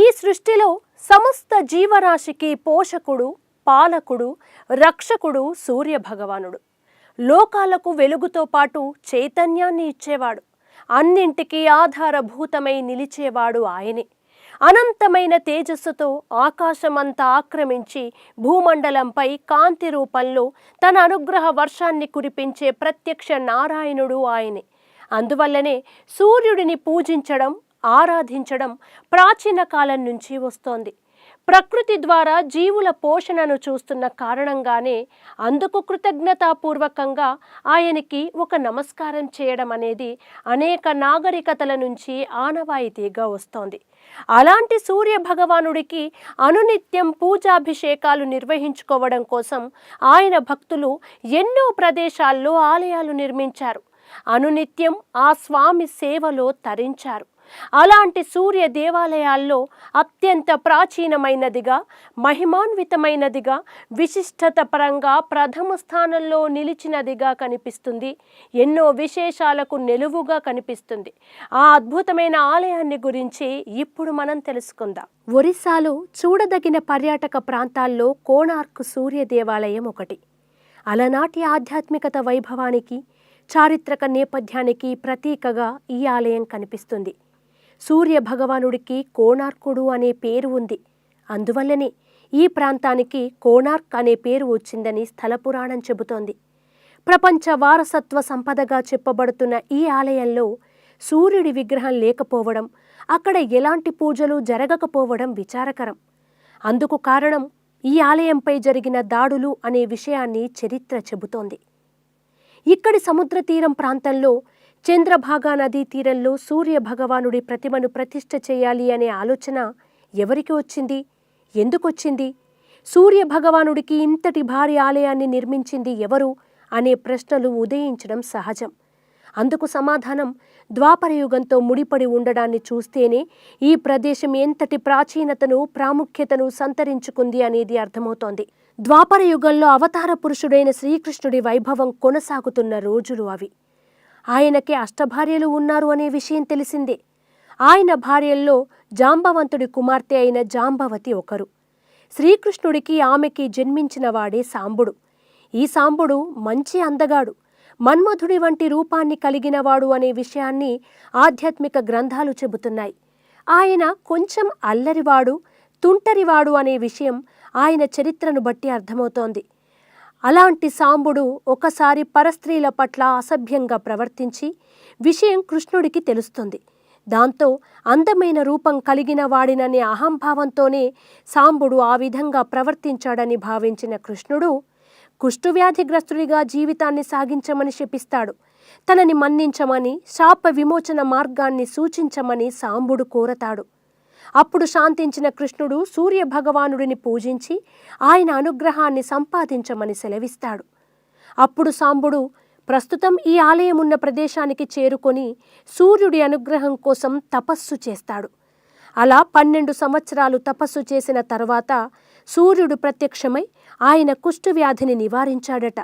ఈ సృష్టిలో సమస్త జీవరాశికి పోషకుడు పాలకుడు రక్షకుడు సూర్య భగవానుడు లోకాలకు వెలుగుతో పాటు చైతన్యాన్ని ఇచ్చేవాడు. అన్నింటికీ ఆధారభూతమై నిలిచేవాడు ఆయనే. అనంతమైన తేజస్సుతో ఆకాశమంతా ఆక్రమించి భూమండలంపై కాంతి రూపంలో తన అనుగ్రహ వర్షాన్ని కురిపించే ప్రత్యక్ష నారాయణుడు ఆయనే. అందువల్లనే సూర్యుడిని పూజించడం ఆరాధించడం ప్రాచీన కాలం నుంచి వస్తోంది. ప్రకృతి ద్వారా జీవుల పోషణను చూస్తున్న కారణంగానే అందుకు కృతజ్ఞతాపూర్వకంగా ఆయనకి ఒక నమస్కారం చేయడం అనేది అనేక నాగరికతల నుంచి ఆనవాయితీగా వస్తోంది. అలాంటి సూర్య భగవానుడికి అనునిత్యం పూజాభిషేకాలు నిర్వహించుకోవడం కోసం ఆయన భక్తులు ఎన్నో ప్రదేశాల్లో ఆలయాలు నిర్మించారు. అనునిత్యం ఆ స్వామి సేవలో తరించారు. అలాంటి సూర్య దేవాలయాల్లో అత్యంత ప్రాచీనమైనదిగా మహిమాన్వితమైనదిగా విశిష్టత పరంగా ప్రథమ స్థానంలో నిలిచినదిగా కనిపిస్తుంది. ఎన్నో విశేషాలకు నిలువుగా కనిపిస్తుంది. ఆ అద్భుతమైన ఆలయాన్ని గురించి ఇప్పుడు మనం తెలుసుకుందాం. ఒరిస్సాలో చూడదగిన పర్యాటక ప్రాంతాల్లో కోణార్క్ సూర్య దేవాలయం ఒకటి. అలనాటి ఆధ్యాత్మికత వైభవానికి చారిత్రక నేపథ్యానికి ప్రతీకగా ఈ ఆలయం కనిపిస్తుంది. సూర్య భగవానుడికి కోణార్కుడు అనే పేరు ఉంది. అందువల్లనే ఈ ప్రాంతానికి కోణార్క్ అనే పేరు వచ్చిందని స్థల పురాణం చెబుతోంది. ప్రపంచ వారసత్వ సంపదగా చెప్పబడుతున్న ఈ ఆలయంలో సూర్యుడి విగ్రహం లేకపోవడం అక్కడ ఎలాంటి పూజలు జరగకపోవడం విచారకరం. అందుకు కారణం ఈ ఆలయంపై జరిగిన దాడులు అనే విషయాన్ని చరిత్ర చెబుతోంది. ఇక్కడి సముద్ర తీరం ప్రాంతంలో చంద్రభాగా నదీ తీరంలో సూర్య భగవానుడి ప్రతిమను ప్రతిష్ఠ చేయాలి అనే ఆలోచన ఎవరికి వచ్చింది? ఎందుకొచ్చింది? సూర్య భగవానుడికి ఇంతటి భారీ ఆలయాన్ని నిర్మించింది ఎవరు? అనే ప్రశ్నలు ఉదయించడం సహజం. అందుకు సమాధానం ద్వాపరయుగంతో ముడిపడి ఉండడాన్ని చూస్తేనే ఈ ప్రదేశం ఎంతటి ప్రాచీనతను ప్రాముఖ్యతను సంతరించుకుంది అనేది అర్థమవుతోంది. ద్వాపర యుగంలో అవతార పురుషుడైన శ్రీకృష్ణుడి వైభవం కొనసాగుతున్న రోజులు అవి. ఆయనకి అష్టభార్యలు ఉన్నారు అనే విషయం తెలిసిందే. ఆయన భార్యల్లో జాంబవంతుడి కుమార్తె అయిన జాంబవతి ఒకరు. శ్రీకృష్ణుడికి ఆమెకి జన్మించిన వాడే సాంబుడు. ఈ సాంబుడు మంచి అందగాడు. మన్మధుడి వంటి రూపాన్ని కలిగినవాడు అనే విషయాన్ని ఆధ్యాత్మిక గ్రంథాలు చెబుతున్నాయి. ఆయన కొంచెం అల్లరివాడు తుంటరివాడు అనే విషయం ఆయన చరిత్రను బట్టి అర్థమవుతోంది. అలాంటి సాంబుడు ఒకసారి పరస్త్రీల పట్ల అసభ్యంగా ప్రవర్తించి విషయం కృష్ణుడికి తెలుస్తుంది. దాంతో అందమైన రూపం కలిగిన వాడిననే అహంభావంతోనే సాంబుడు ఆ విధంగా ప్రవర్తించాడని భావించిన కృష్ణుడు కుష్ఠవ్యాధిగ్రస్తుడిగా జీవితాన్ని సాగించమని శపిస్తాడు. తనని మన్నించమని శాప విమోచన మార్గాన్ని సూచించమని సాంబుడు కోరతాడు. అప్పుడు శాంతించిన కృష్ణుడు సూర్య భగవానుడిని పూజించి ఆయన అనుగ్రహాన్ని సంపాదించమని సెలవిస్తాడు. అప్పుడు సాంబుడు ప్రస్తుతం ఈ ఆలయం ఉన్న ప్రదేశానికి చేరుకొని సూర్యుడి అనుగ్రహం కోసం తపస్సు చేస్తాడు. అలా పన్నెండు సంవత్సరాలు తపస్సు చేసిన తర్వాత సూర్యుడు ప్రత్యక్షమై ఆయన కుష్ఠవ్యాధిని నివారించాడట.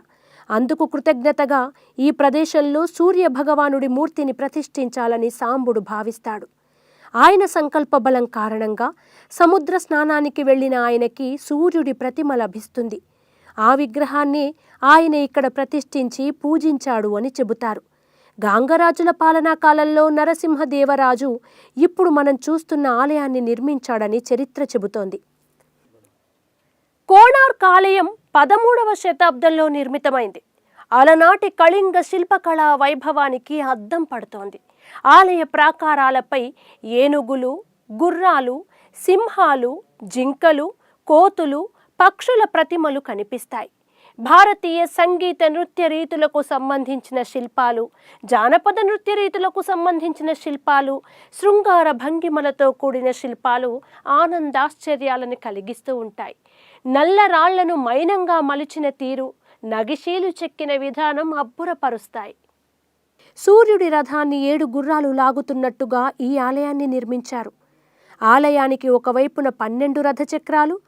అందుకు కృతజ్ఞతగా ఈ ప్రదేశంలో సూర్య భగవానుడి మూర్తిని ప్రతిష్ఠించాలని సాంబుడు భావిస్తాడు. ఆయన సంకల్ప బలం కారణంగా సముద్ర స్నానానికి వెళ్ళిన ఆయనకి సూర్యుడి ప్రతిమ లభిస్తుంది. ఆ విగ్రహాన్ని ఆయన ఇక్కడ ప్రతిష్ఠించి పూజించాడు అని చెబుతారు. గాంగరాజుల పాలనా కాలంలో నరసింహదేవరాజు ఇప్పుడు మనం చూస్తున్న ఆలయాన్ని నిర్మించాడని చరిత్ర చెబుతోంది. కోణార్క్ ఆలయం పదమూడవ శతాబ్దంలో నిర్మితమైంది. అలనాటి కళింగ శిల్పకళా వైభవానికి అద్దం పడుతోంది. ఆలయ ప్రాకారాలపై ఏనుగులు గుర్రాలు సింహాలు జింకలు కోతులు పక్షుల ప్రతిమలు కనిపిస్తాయి. భారతీయ సంగీత నృత్య రీతులకు సంబంధించిన శిల్పాలు జానపద నృత్య రీతులకు సంబంధించిన శిల్పాలు శృంగార భంగిమలతో కూడిన శిల్పాలు ఆనందాశ్చర్యాలను కలిగిస్తూ ఉంటాయి. నల్ల రాళ్ళను మైనంగా మలిచిన తీరు నగిశీలు చెక్కిన విధానం అబ్బురపరుస్తాయి. సూర్యుడి రథాన్ని ఏడు గుర్రాలు లాగుతున్నట్టుగా ఈ ఆలయాన్ని నిర్మించారు. ఆలయానికి ఒకవైపున పన్నెండు రథచక్రాలు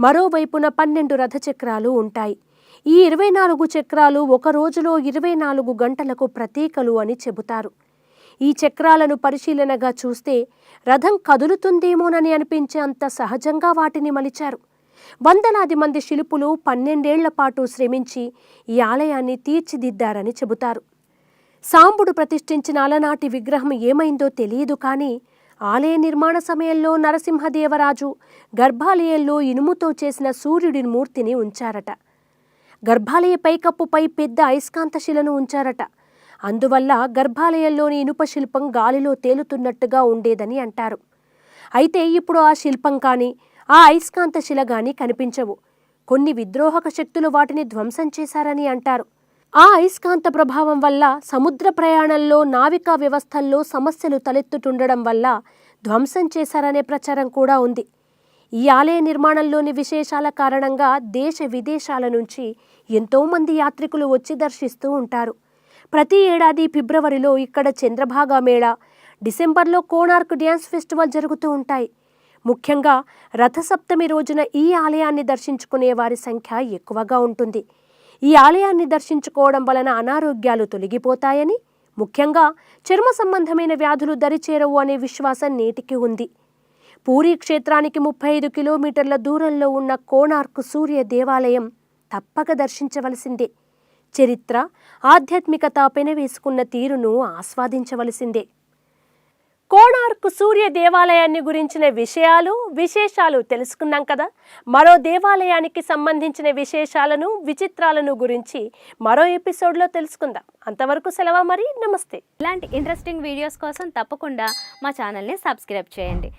మరోవైపున పన్నెండు రథచక్రాలు ఉంటాయి. ఈ ఇరవై నాలుగు చక్రాలు ఒక రోజులో ఇరవై నాలుగు గంటలకు ప్రతీకలు అని చెబుతారు. ఈ చక్రాలను పరిశీలనగా చూస్తే రథం కదులుతుందేమోనని అనిపించే అంత సహజంగా వాటిని మలిచారు. వందలాది మంది శిల్పులు పన్నెండేళ్ళ పాటు శ్రమించి ఈ ఆలయాన్ని తీర్చిదిద్దారని చెబుతారు. సాంబుడు ప్రతిష్ఠించిన అలనాటి విగ్రహం ఏమైందో తెలియదు కానీ ఆలయ నిర్మాణ సమయంలో నరసింహదేవరాజు గర్భాలయంలో ఇనుముతో చేసిన సూర్యుడి మూర్తిని ఉంచారట. గర్భాలయ పైకప్పుపై పెద్ద అయస్కాంత శిలను ఉంచారట. అందువల్ల గర్భాలయంలోని ఇనుప శిల్పం గాలిలో తేలుతున్నట్టుగా ఉండేదని అంటారు. అయితే ఇప్పుడు ఆ శిల్పం కానీ ఆ అయస్కాంత శిల గాని కనిపించవు. కొన్ని విద్రోహక శక్తులు వాటిని ధ్వంసం చేశారని అంటారు. ఆ అయస్కాంత ప్రభావం వల్ల సముద్ర ప్రయాణంలో నావికా వ్యవస్థల్లో సమస్యలు తలెత్తుతుండడం వల్ల ధ్వంసం చేశారనే ప్రచారం కూడా ఉంది. ఈ ఆలయ నిర్మాణంలోని విశేషాల కారణంగా దేశ విదేశాల నుంచి ఎంతోమంది యాత్రికులు వచ్చి దర్శిస్తూ ఉంటారు. ప్రతి ఏడాది ఫిబ్రవరిలో ఇక్కడ చంద్రభాగా మేళ డిసెంబర్లో కోణార్క్ డ్యాన్స్ ఫెస్టివల్ జరుగుతూ ఉంటాయి. ముఖ్యంగా రథసప్తమి రోజున ఈ ఆలయాన్ని దర్శించుకునే వారి సంఖ్య ఎక్కువగా ఉంటుంది. ఈ ఆలయాన్ని దర్శించుకోవడం వలన అనారోగ్యాలు తొలగిపోతాయని ముఖ్యంగా చర్మ సంబంధమైన వ్యాధులు దరిచేరవు అనే విశ్వాసం నేటికి ఉంది. పూరీ క్షేత్రానికి ముప్పై ఐదు కిలోమీటర్ల దూరంలో ఉన్న కోణార్క్ సూర్య దేవాలయం తప్పక దర్శించవలసిందే. చరిత్ర ఆధ్యాత్మికత పెనవేసుకున్న తీరును ఆస్వాదించవలసిందే. కోణార్క్ సూర్య దేవాలయాన్ని గురించిన విషయాలు విశేషాలు తెలుసుకున్నాం కదా? మరో దేవాలయానికి సంబంధించిన విశేషాలను విచిత్రాలను గురించి మరో ఎపిసోడ్లో తెలుసుకుందాం. అంతవరకు సెలవు మరి నమస్తే. ఇలాంటి ఇంట్రెస్టింగ్ వీడియోస్ కోసం తప్పకుండా మా ఛానల్ని సబ్స్క్రైబ్ చేయండి.